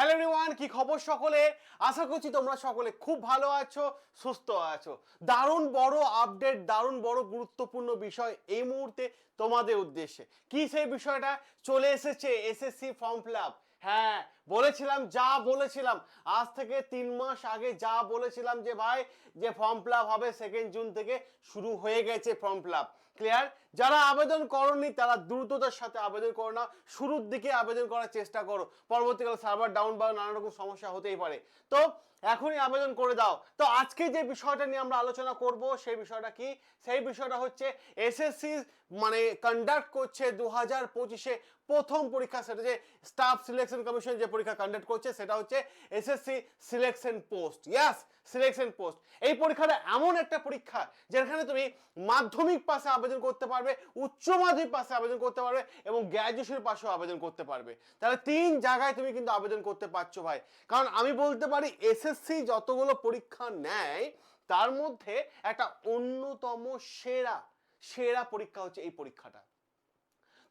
Hello everyone কি খবর সকলে? আশা করছি তোমরা সকলে খুব ভালো আছো, সুস্থ আছো। দারুণ বড় আপডেট দারুণ বড় গুরুত্বপূর্ণ বিষয় এই মুহূর্তে তোমাদের উদ্দেশ্যে। কি সেই বিষয়টা? চলে এসেছে এসএসসি ফর্ম ফিল আপ হ্যাঁ বলেছিলাম, যা বলেছিলাম। আজ থেকে তিন মাস আগে যা বলেছিলাম যে, ভাই, যে ফর্ম ফিল আপ হবে সেকেন্ড জুন থেকে শুরু হয়ে গেছে ফর্ম ফিল আপ ক্লিয়ার যারা আবেদন করনি, তারা দ্রুততার সাথে আবেদন করো না। শুরুর দিকে আবেদন করার চেষ্টা করো। পরবর্তীকালে সার্ভার ডাউন বা নানা রকম সমস্যা হতেই পারে। তো, এখনই আবেদন করে দাও। তো, আজকে যে বিষয়টা নিয়ে আমরা আলোচনা করব, সেই বিষয়টা কি? সেই বিষয়টা হচ্ছে এসএসসি মানে কন্ডাক্ট করছে দু হাজার পঁচিশে প্রথম পরীক্ষা সেটা যে স্টাফ সিলেকশন কমিশন যে পরীক্ষা কন্ডাক্ট করছে, সেটা হচ্ছে এসএসসি সিলেকশন পোস্ট ইয়াস সিলেকশন পোস্ট এই পরীক্ষাটা এমন একটা পরীক্ষা, যেখানে তুমি মাধ্যমিক পাশে আবেদন করতে পারবে, উচ্চ মাধ্যমিক পাশে আবেদন করতে পারবে এবং গ্র্যাজুয়েশনের পাশেও আবেদন করতে পারবে। তাহলে তিন জায়গায় তুমি কিন্তু আবেদন করতে পারছ ভাই। কারণ আমি বলতে পারি এসএসসি যতগুলো পরীক্ষা নেয়, তার মধ্যে একটা অন্যতম সেরা সেরা পরীক্ষা হচ্ছে এই পরীক্ষাটা।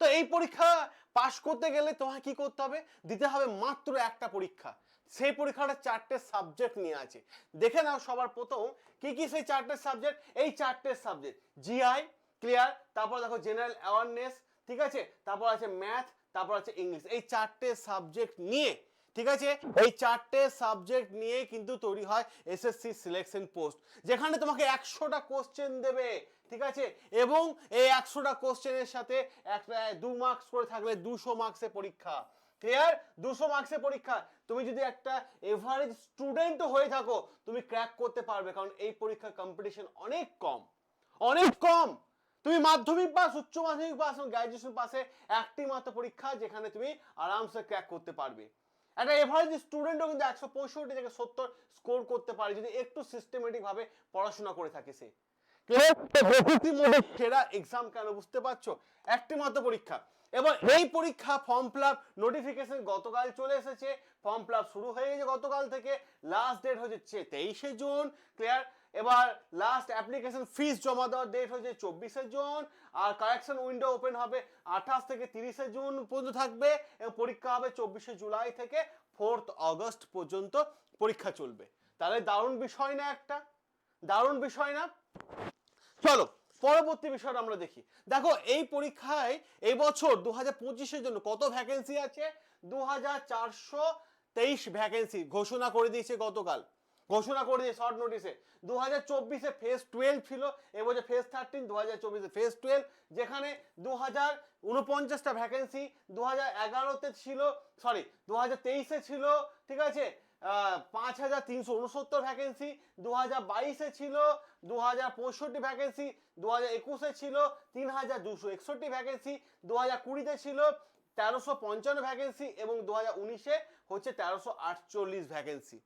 তো এই পরীক্ষা পাশ করতে গেলে তোমায় কি করতে হবে? দিতে হবে মাত্র একটা পরীক্ষা। সেই পরীক্ষাটা চারটে সাবজেক্ট নিয়ে আছে। দেখে নাও সবার প্রথম কি কি সেই চারটে সাবজেক্ট এই চারটে সাবজেক্ট জিআই ক্লিয়ার তারপর দেখো জেনারেল অ্যাওয়ারনেস ঠিক আছে? তারপর আছে ম্যাথ তারপর আছে ইংলিশ এই চারটে সাবজেক্ট নিয়ে, ঠিক আছে? এই চারটে সাবজেক্ট নিয়ে কিন্তু তৈরি হয় এসএসসি সিলেকশন পোস্ট যেখানে তোমাকে একশোটা কোশ্চেন দেবে, ঠিক আছে? এবং এই একশোটা কোশ্চেনের সাথে একটা দু মার্কস করে থাকলে দুশো মার্কসের পরীক্ষা। ক্লিয়ার দুশো মার্কসের পরীক্ষা। তুমি যদি একটা এভারেজ স্টুডেন্টও হয়ে থাকো, তুমি ক্র্যাক করতে পারবে, কারণ এই পরীক্ষার কম্পিটিশন অনেক কম। অনেক কম। তুমি মাধ্যমিক পাস, উচ্চ মাধ্যমিক পাস এবং গ্র্যাজুয়েশন পাসে একটি মাত্র পরীক্ষা যেখানে তুমি আরামসে ক্র্যাক করতে পারবে। একটা এভারেজ স্টুডেন্টও কিন্তু একশো পঁয়ষট্টি থেকে সত্তর স্কোর করতে পারে যদি একটু সিস্টেমেটিক ভাবে পড়াশোনা করে থাকে সে। সেরা এক্সাম কেন বুঝতে পারছ? একটি মাত্র পরীক্ষা। এবার এই পরীক্ষা ফর্ম ফিল নোটিফিকেশন গতকাল চলে এসেছে। ফর্ম ফিল আপ শুরু হয়ে গেছে গতকাল থেকে। লাস্ট ডেট হচ্ছে তেইশে জুন। ক্লিয়ার এবার লাস্ট অ্যাপ্লিকেশন ফিস জমা দেওয়ার ডেট হচ্ছে চব্বিশে জুন, আর কারেকশন উইন্ডো ওপেন হবে আঠাশ থেকে তিরিশে জুন পর্যন্ত থাকবে এবং পরীক্ষা হবে চব্বিশে জুলাই থেকে ফোর্থ অগস্ট পর্যন্ত পরীক্ষা চলবে। তাহলে দারুণ বিষয় না একটা? দারুণ বিষয় না? চলো, পরবর্তী বিষয়টা আমরা দেখি। দেখো, এই পরীক্ষায় এই বছর দু হাজার পঁচিশের জন্য কত ভ্যাকেন্সি আছে? দু হাজার চারশো তেইশ ভ্যাকেন্সি ঘোষণা করে দিয়েছে গতকাল। ঘোষণা করে দিয়ে শর্ট নোটিসে দু হাজার চব্বিশে ফেজ টুয়েলভ ছিল এবছর ফেজ থার্টিন দু হাজার চব্বিশে ফেজ টুয়েলভ যেখানে দু হাজার উনপঞ্চাশটা ভ্যাকেন্সি দু হাজার এগারোতে ছিল সরি দু হাজার তেইশে ছিল, ঠিক আছে পাঁচ হাজার তিনশো উনসত্তর ভ্যাকেন্সি দু হাজার বাইশে ছিল দু হাজার পঁয়ষট্টি ভ্যাকেন্সি দু হাজার একুশে ছিল তিন হাজার দুশো একষট্টি ভ্যাকেন্সি দু হাজার কুড়িতে ছিল, তেরোশো পঞ্চান্ন ভ্যাকেন্সি এবং দু হাজার উনিশে হচ্ছে তেরোশো আটচল্লিশ ভ্যাকেন্সি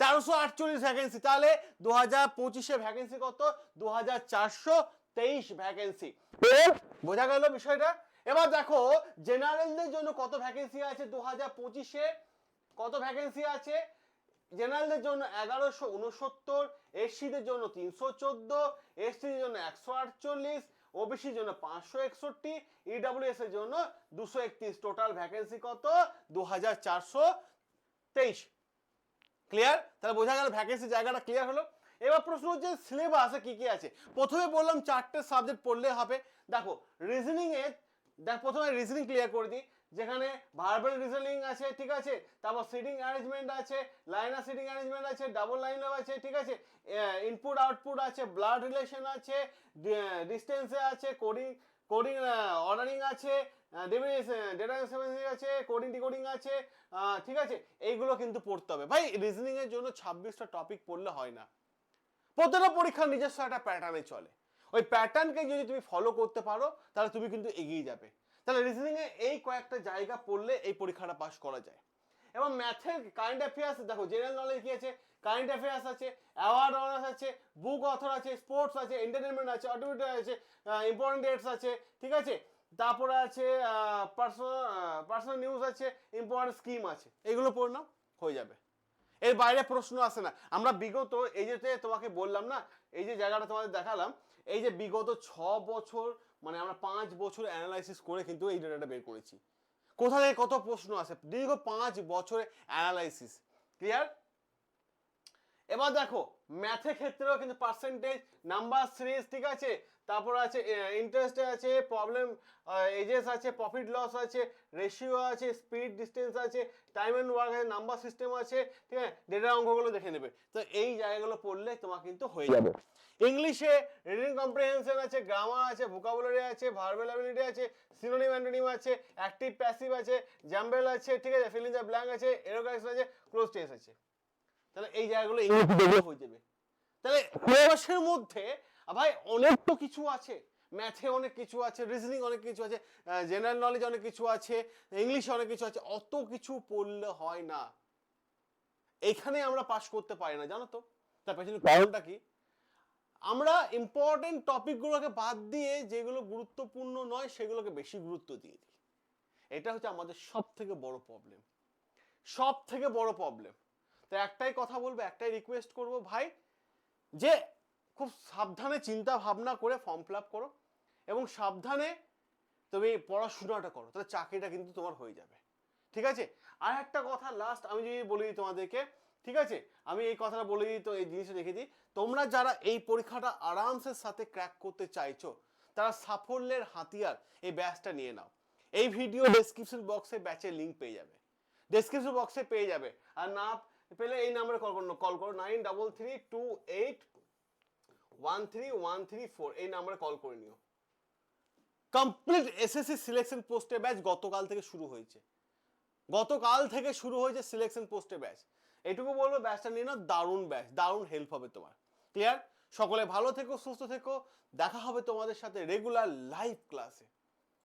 তেরোশো আটচল্লিশ ভ্যাকেন্সি তাহলে দু হাজার পঁচিশে ভ্যাকেন্সি কত? দু হাজার চারশো তেইশ ভ্যাকেন্সি বোঝা গেল বিষয়টা? এবার দেখো জেনারেলদের জন্য কত ভ্যাকেন্সি আছে দু হাজার পঁচিশে? কত ভ্যাকেন্সি আছে? জেনারেলদের জন্য এগারোশো উনসত্তর এসসিদের জন্য তিনশো চোদ্দ এসটিদের জন্য একশো আটচল্লিশ ওবিসির জন্য পাঁচশো একষট্টি ইডাব্লিউএস এর জন্য দুশো একত্রিশ। টোটাল ভ্যাকেন্সি কত? দু হাজার চারশো তেইশ। ক্লিয়ার তাহলে বোঝা গেল ভ্যাকেন্সি জায়গাটা ক্লিয়ার হলো। এবার প্রশ্ন হচ্ছে সিলেবাসে কি কি আছে? প্রথমে বললাম চারটে সাবজেক্ট পড়লে হবে। দেখো রিজনিং এ, দেখ, প্রথমে রিজনিং ক্লিয়ার করে দিই। যেখানে ভার্বাল রিজনিং আছে, ঠিক আছে? তারপর সিটিং অ্যারেঞ্জমেন্ট আছে লাইনার সিটিং অ্যারেঞ্জমেন্ট আছে ডাবল লাইন আছে, ঠিক আছে? ইনপুট আউটপুট আছে ব্লাড রিলেশন আছে ডিস্টেন্সে আছে কোডিং কোডিং অর্ডারিং আছে ডেটা আছে কোডিং ডিকোডিং আছে ঠিক আছে? এইগুলো কিন্তু পড়তে হবে। ভাই রিজনিং এর জন্য ছাব্বিশটা টপিক পড়লে হয় না। প্রত্যেকটা পরীক্ষার নিজস্ব একটা প্যাটার্নে চলে। ওই প্যাটার্নকে যদি তুমি ফলো করতে পারো, তাহলে তুমি কিন্তু এগিয়ে যাবে। তাহলে রিজনিং এ এই কয়েকটা জায়গা পড়লে এই পরীক্ষাটা পাস করা যায়। এবং ম্যাথের কারেন্ট অ্যাফেয়ার্স দেখো জেনারেল নলেজ কি আছে? কারেন্ট অ্যাফেয়ার্স আছে অ্যাওয়ার্ড অনার্স আছে বুক অথর আছে স্পোর্টস আছে এন্টারটেনমেন্ট আছে অটোমেটিক আছে ইম্পর্টেন্ট ডেটস আছে, ঠিক আছে? তারপরে আছে পার্সোনাল পার্সোনাল নিউজ আছে ইম্পর্টেন্ট স্কিম আছে। এগুলো পড়ে নাও, হয়ে যাবে। এর বাইরে প্রশ্ন আসে না। আমরা বিগত এই যে তোমাকে বললাম না, এই যে জায়গাটা তোমাদের দেখালাম, এই যে বিগত ছ বছর মানে আমরা পাঁচ বছর অ্যানালাইসিস করে কিন্তু এই ডেটাটা বের করেছি। কোথা থেকে কত প্রশ্ন আসে? দীর্ঘ পাঁচ বছরে অ্যানালাইসিস ক্লিয়ার এবার দেখো ম্যাথের ক্ষেত্রেও কিন্তু পার্সেন্টেজ নাম্বার সিরিজ ঠিক আছে? তারপর আছে ইন্টারেস্ট আছে প্রবলেম এজেস আছে প্রফিট লস আছে রেশিও আছে স্পিড ডিস্টেন্স আছে টাইম অ্যান্ড ওয়ার্ক আছে নাম্বার সিস্টেম আছে ঠিক আছে? ডেটা অঙ্কগুলো দেখে নেবে। তো এই জায়গাগুলো পড়লে তোমার কিন্তু হয়ে যাবে। ইংলিশে রিডিং কম্প্রিহেনশন আছে গ্রামার আছে ভোকাবুলারি আছে ভার্বাল অ্যাবিলিটি আছে সিনোনিম অ্যান্টোনিম আছে অ্যাক্টিভ প্যাসিভ আছে জ্যাম্বেল আছে ঠিক আছে? ফিলিং দ্য ব্ল্যাঙ্ক আছে এরোগাইস আছে ক্লোজ টেস্ট আছে। তাহলে এই জায়গাগুলো ইংরেজি হয়ে যাবে। তাহলে সিলেবাসের মধ্যে ভাই অনেক তো কিছু আছে। ম্যাথে অনেক কিছু আছে রিজনিং অনেক কিছু আছে জেনারেল নলেজ অনেক কিছু আছে ইংলিশে অনেক কিছু আছে অত কিছু পড়লে হয় না। এখানে আমরা পাস করতে পারি না জানো তো? তার পেছনে কারণটা কি? আমরা ইম্পর্টেন্ট টপিকগুলোকে বাদ দিয়ে যেগুলো গুরুত্বপূর্ণ নয় সেগুলোকে বেশি গুরুত্ব দিয়ে দিই। এটা হচ্ছে আমাদের সব থেকে বড় প্রবলেম সব থেকে বড় প্রবলেম তো একটাই কথা বলব, একটাই রিকোয়েস্ট করব ভাই, যে খুব সাবধানে চিন্তা ভাবনা করে ফর্ম ফিল আপ করো এবং সাবধানে তুমি পড়াশোনাটা করো, তাহলে চাকরিটা কিন্তু তোমার হয়ে যাবে। ঠিক আছে? আর একটা কথা লাস্ট আমি যদি বলে দিই তোমাদেরকে, ঠিক আছে? আমি এই কথাটা বলে দিই, তো এই জিনিসটা দেখে দিই। তোমরা যারা এই পরীক্ষাটা আরামসের সাথে ক্র্যাক করতে চাইছো, তারা সাফল্যের হাতিয়ার এই ব্যাচটা নিয়ে নাও। এই ভিডিও ডেসক্রিপশন বক্সে ব্যাচের লিঙ্ক পেয়ে যাবে। ডেসক্রিপশন বক্সে পেয়ে যাবে। আর না পেলে এই নাম্বারে কল করো কল করো, nine double three two eight one three one three four, এই নাম্বারে কল করে নিও। কমপ্লিট এসএসসি সিলেকশন পোস্টে ব্যাচ গতকাল থেকে শুরু হয়েছে। গতকাল থেকে শুরু হয়েছে সিলেকশন পোস্টে ব্যাচ এটুকু বলব ব্যাচটা নিয়ে নাও, দারুণ ব্যাচ দারুণ হেল্প হবে তোমার। ক্লিয়ার সকলে ভালো থেকো, সুস্থ থেকো। দেখা হবে তোমাদের সাথে রেগুলার লাইভ ক্লাসে